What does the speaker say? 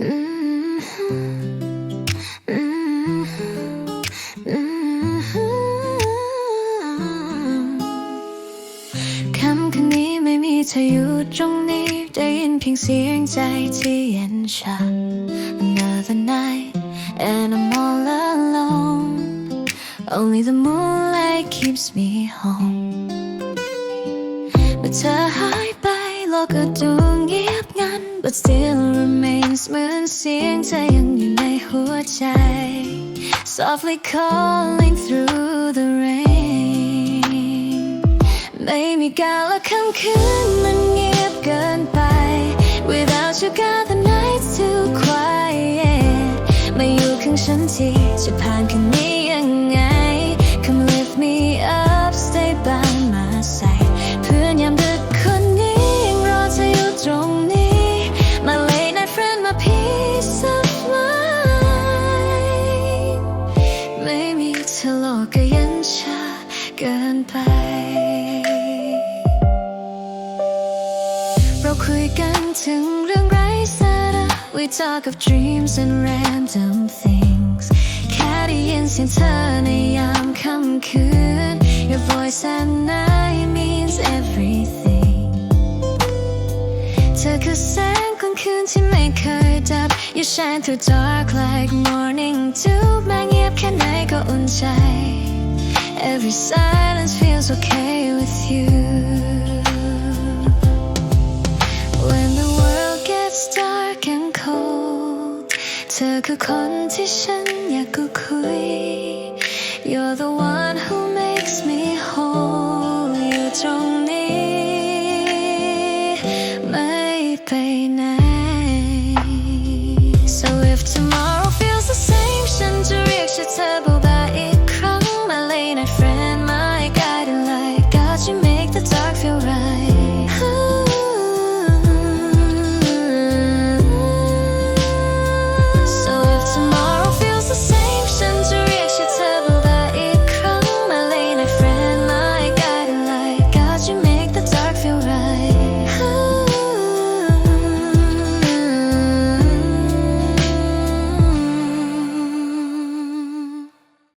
อืมอืมอืมคำคืนนี้ไม่มีเธออยู่ตรงนี้ ได้ยินเพียงเสียงใจที่เย็นชา Another night and I'm all alone Only the moonlight keeps me home เมื่อเธอหายไปโลกก็ดูเงียบ งัน But still remains เหมือนเสียงเธอยังอยู่ในหัวใจ Softly calling through the rain ไม่มีกาละค่ำคืนมันเงียบเกินไป Without you got the nights too quiet มาอยู่ข้างฉันทีจะผ่านคืนนี้ ไป เราคุยกันถึงเรื่องไร้สาระ We talk of dreams and random things แค่ได้ยินเสียงเธอในยามค่ำคืน Your voice at night means everything เธอคือแสงของคืนที่ไม่เคยดับ You shine through dark like morning dew แม้เงียบแค่ไหนก็อุ่นใจ Every silence feels okay with you When the world gets dark and cold เธอคือคนที่ฉันอยากกูคุย You're the one who makes me whole อยู่ตรงนี้ ไม่ไปไหน So if tomorrow